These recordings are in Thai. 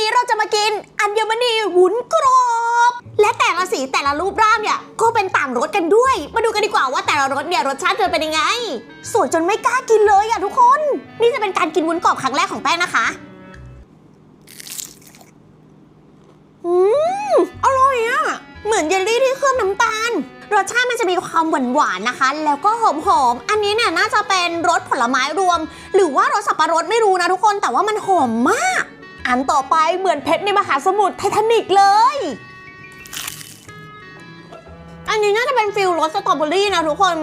นี้เราจะมากินอัญมณีวุ้นกรอบ และแต่ละสีแต่ละรูปร่างเนี่ยก็เป็นต่างรสกันด้วย มาดูกันดีกว่าว่าแต่ละรสเนี่ยรสชาติจะเป็นยังไง สวยจนไม่กล้ากินเลยอะทุกคน นี่จะเป็นการกินวุ้นกรอบครั้งแรกของแป้งนะคะอืมอร่อยอะเหมือนเยลลี่ที่เคลือบน้ำตาลรสชาติมันจะมีความหวานหวานๆนะคะ แล้วก็หอมหอมๆอันนี้เนี่ยน่าจะเป็นรสผลไม้รวม หรือว่ารสสับปะรดไม่รู้นะทุกคน แต่ว่ามันหอมมาก อันต่อไปเหมือนเพชรในมหาสมุทรไททานิกเลย อันนี้น่าจะเป็นฟิลรสสตรอเบอรี่นะทุกคน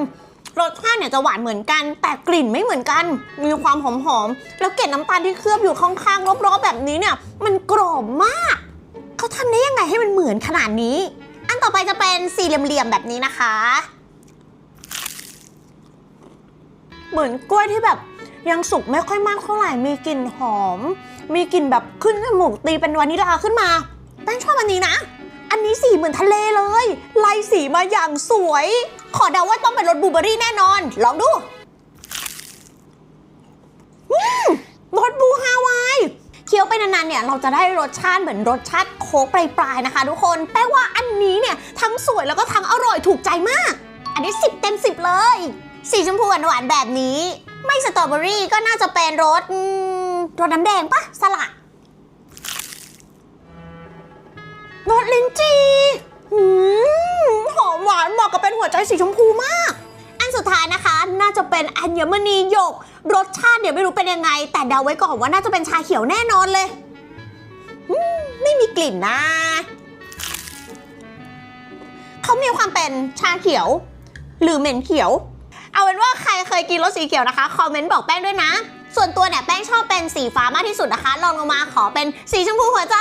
รสชาติเนี่ยจะหวานเหมือนกัน แต่กลิ่นไม่เหมือนกัน มีความหอมๆ แล้วเกล็ดน้ำตาลที่เคลือบอยู่ข้างๆรอบๆแบบนี้เนี่ย มันกรอบมาก เขาทำได้ยังไงให้มันเหมือนขนาดนี้ อันต่อไปจะเป็นสี่เหลี่ยมๆแบบนี้นะคะ เหมือนกล้วยที่แบบ ยังสุกไม่ค่อยมากเท่าไหร่มีกลิ่นหอม มีกลิ่นแบบขึ้นจมูกตีเป็นวานิลาขึ้นมาแป้งชอบอันนี้นะ อันนี้สีเหมือนทะเลเลยลายสีมาอย่างสวย ขอเดาว่าต้องเป็นรสบลูเบอรี่แน่นอน ลองดูรสบลูฮาวายเคี้ยวไปนานๆเนี่ยเราจะได้รสชาติเหมือนรสชาติโค้กปลายๆนะคะ ทุกคนแป้งว่าอันนี้เนี่ยทั้งสวยแล้วก็ทั้งอร่อยถูกใจมาก อันนี้ 10 เต็ม 10 เลย สีชมพูหวานๆแบบนี้ไม่สตรอเบอรี่ก็น่าจะเป็นรสอืมรสน้ำแดงปะสละรสลิ้นจี่หืมหอมหวานเหมาะกับเป็นหัวใจสีชมพูมาก อันสุดท้ายนะคะ น่าจะเป็นอัญมณีหยก รสชาติเดี๋ยวไม่รู้เป็นยังไง แต่เดาไว้ก่อนว่าน่าจะเป็นชาเขียวแน่นอนเลยอืมไม่มีกลิ่นนะเขามีความเป็นชาเขียว หรือเหม็นเขียว เอาเป็นว่าใครเคยกินรสสีเขียวนะคะ คอมเมนต์บอกแป้งด้วยนะ ส่วนตัวเนี่ยแป้งชอบเป็นสีฟ้ามากที่สุดนะคะลองลงมาขอเป็นสีชมพูหัวใจ